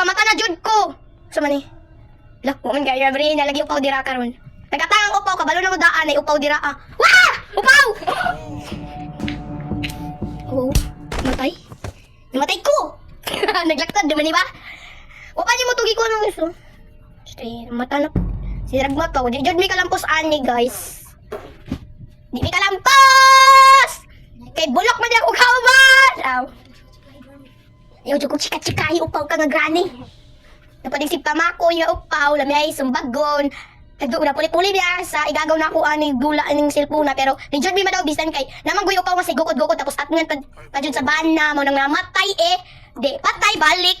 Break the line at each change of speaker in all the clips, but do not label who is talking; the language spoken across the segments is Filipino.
nakamata na jud ko. Sa man ni? Lah, kuman kaya bre nalagi upaw dira karon. Nagatangang upaw kabalo na mo daan ay upaw dira ah. Wah! Upaw! Oh, matay. Namatay ko. Naglaktad man ni ba? Wa pa niyo mo tugi ko ano gusto. Stay, mata na. Si Ragmat pa, jud mi kalampos ani guys. Di mi kalampos! Kay bulok man ako kauban! Aw. Ayaw dyan ko chika-chika yung upaw ka nga granny. Napadig si pamako yung upaw, lamay sumbagon. Nagdo na puli-puli niya sa igagaw na ako ani gula aning cellphone na pero ni John mi madaw bisan kay naman guyo upaw nga si gukod-gukod tapos atngan pa, pa jud sa bana mo nang namatay eh. Di patay balik.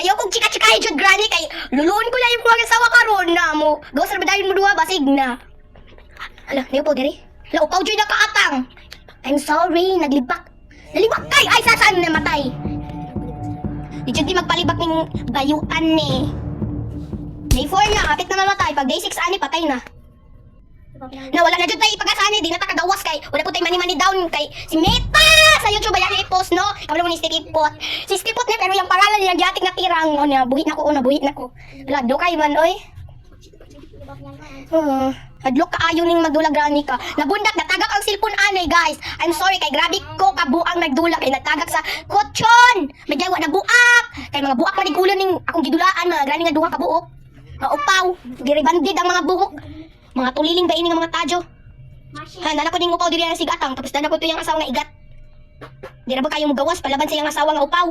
Ayaw kong chika-chika yung granny kay luluon ko lang yung mga asawa karon na mo. Gawas na badayon mo duha basig na. Ala, niyo po diri. Ala, upaw dyan nakaatang. I'm sorry, naglibak. Nalibak kay, ay sasaan na matay. Di dyan di magpalibak ng bayuan ni. Day 4 na, kapit na mamatay. Pag day 6 ani, patay na. Na wala na dyan tayo ipag-asa ni, di na takagawas kay, wala po tayo mani-mani down kay si Meta sa YouTube ayan i-post no. Kamo mo ni Sticky Pot. Si Sticky Pot ni pero yung pangalan niya giatik na tirang o niya, buhit na ko una, buhit na ko. Wala, do kay man oy. Hmm. Hadlok ka ayo ning magdula grani ka. Nabundak natagak ang cellphone anay guys. I'm sorry kay grabe ko kabuang nagdula kay natagak sa kutsyon. Medyo na buak. Kay mga buak man ulo ning akong gidulaan mga grani nga duha ka buok. Mga upaw, giribandid ang mga buhok. Mga tuliling ba ini nga mga tadyo. Ha, nana ko ding upaw diri ang sigatang tapos nana ko to yung asawa nga igat. Di na ba kayo magawas palaban sa iyang asawa nga upaw?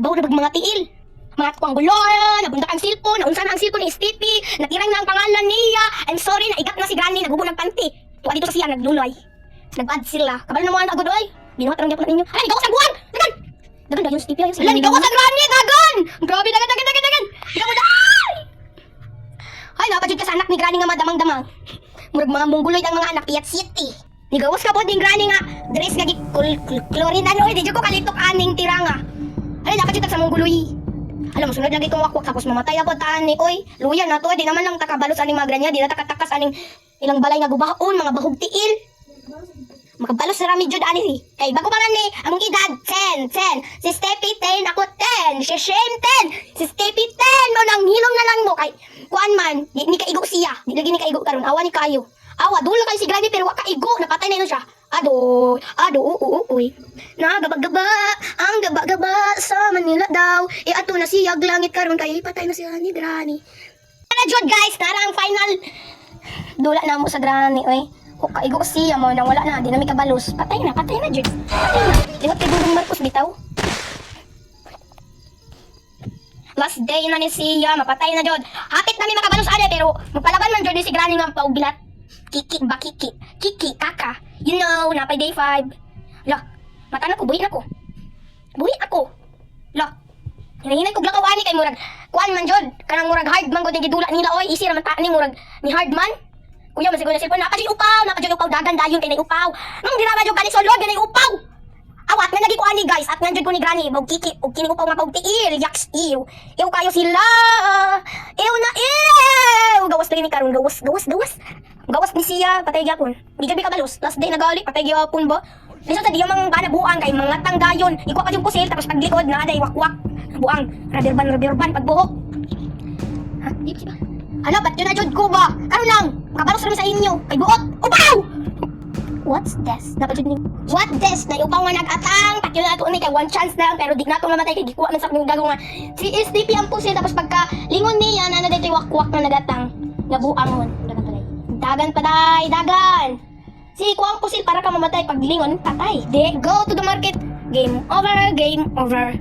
Baw na bag mga tiil. Mga tuwang buloy, nabundak ang cellphone, naunsa na ang cellphone ni Stippy, natirang na ang pangalan niya. I'm sorry, naigat na si Granny, nagubo ng panty. Tuwa dito sa siya, nagluloy. Nag-bad sila. Kabalo na mo ang agod, oy. Binuhat lang gyapon ninyo. Ay, ligaw sa buwan! Dagan! Dagan dagan Stippy ayo. Ala, ligaw sa Granny, dagan! Grabe, dagan, dagan, dagan, dagan! Ligaw mo dagan! Ay, napajud ka sa anak ni Granny nga madamang-damang. Murag mga mungguloy ang mga anak, iyat city. Nigawas ka po din Granny nga, dress nga giklorin ano, di ko kalitok aning tiranga. Ay, napajud ka sa mungguloy. Alam mo, sunod lagi itong wakwak tapos mamatay ako taan ni Oy, luya na to, di naman lang takabalos aning mga granya, di na takatakas aning ilang balay nga gubaon, mga bahog tiil. Makabalos na rami jud ani. Kay bago pa man ni among edad 10, 10. Si Steffi 10, ako 10. Si Shane 10. Si Steffi 10 mo nang hilom na lang mo kay kuan man, di ni kaigo siya. Di lagi ni kaigo karon. Awa ni kayo. Awa dulo kay si Granny pero wa kaigo, napatay na yun siya. Ado, ado, oo, uy. Nagabag-gaba, ang gaba-gaba sa Manila daw. E ato na siyag langit karon kay patay na siya ni Granny. Ano jud guys, tara ang final. Dula na mo sa Granny, oy. O kaigo siya mo nang wala na, di na may kabalos. Patay na, patay na jud. Patay na. Liwat kay Dudong Marcos bitaw. Last day na ni siya, mapatay na jud. Hapit na mi makabalos ade pero magpalaban man jud si Granny nga paubilat. Kiki ba kiki? Kiki kaka. You know, napay day 5. Lah, mata na ko, buhi na ko. Buhi ako. Lah, hinahinay ko glakaw ani kay murag kuan man jud kanang murag hard man gud gidula nila oy easy ra man ta ni murag ni hard man. Kuya man siguro na cellphone napajud upaw napajud upaw dagan dayon kay nay upaw. Nang dira jud kani sulod kay nay upaw. Awat na lagi ko ani guys at nanjud ko ni granny bog kiki og kini upaw nga bog tiil yaks iw iw kayo sila. Iw na iw gawas lagi ni karon gawas gawas gawas. Gawas ni siya patay gyapon. Di jud kabalos last day nagali patay gyapon ba Bisa sa diyo mang bana buang kay mga tangdayon. Iko pa yung pusil tapos paglikod na aday wakwak. Buang rabirban rabirban pagbuhok. Ha? Di ba? Hala, ba't yun na jud ko ba? Karon lang, makabalos rami sa inyo. Kay buot. Upaw! What's this? Dapat ni. What this? Na upaw nga nag-atang. Patyo na to ni kay one chance na pero di na to mamatay kay gikuha man sa kanyang gagawin nga. Si STP ang pusil tapos pagka lingon niya na na dito wakwak na nagatang. Nabuang mon. Dagan paday. Dagan paday, dagan. Si kuang pusil para ka mamatay pag lingon, patay. Di, go to the market. Game over, game over.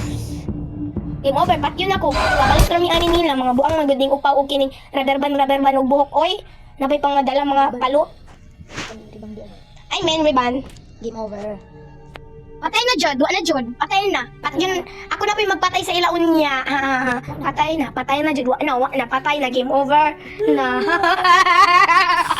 Game over, pat yun ako. Kabalis kami ani nila, mga buang maganding upaw o kining radarban, radarban o buhok. Oy, nabay pang dala mga palo. Ay, men, riban.
Game over.
Patay na jud, wala jud. Patay na. Pat yun, ako na pa yung magpatay sa ilaon niya. Patay na, patay na jud. Wa na, wa na, patay na. Game over. Na.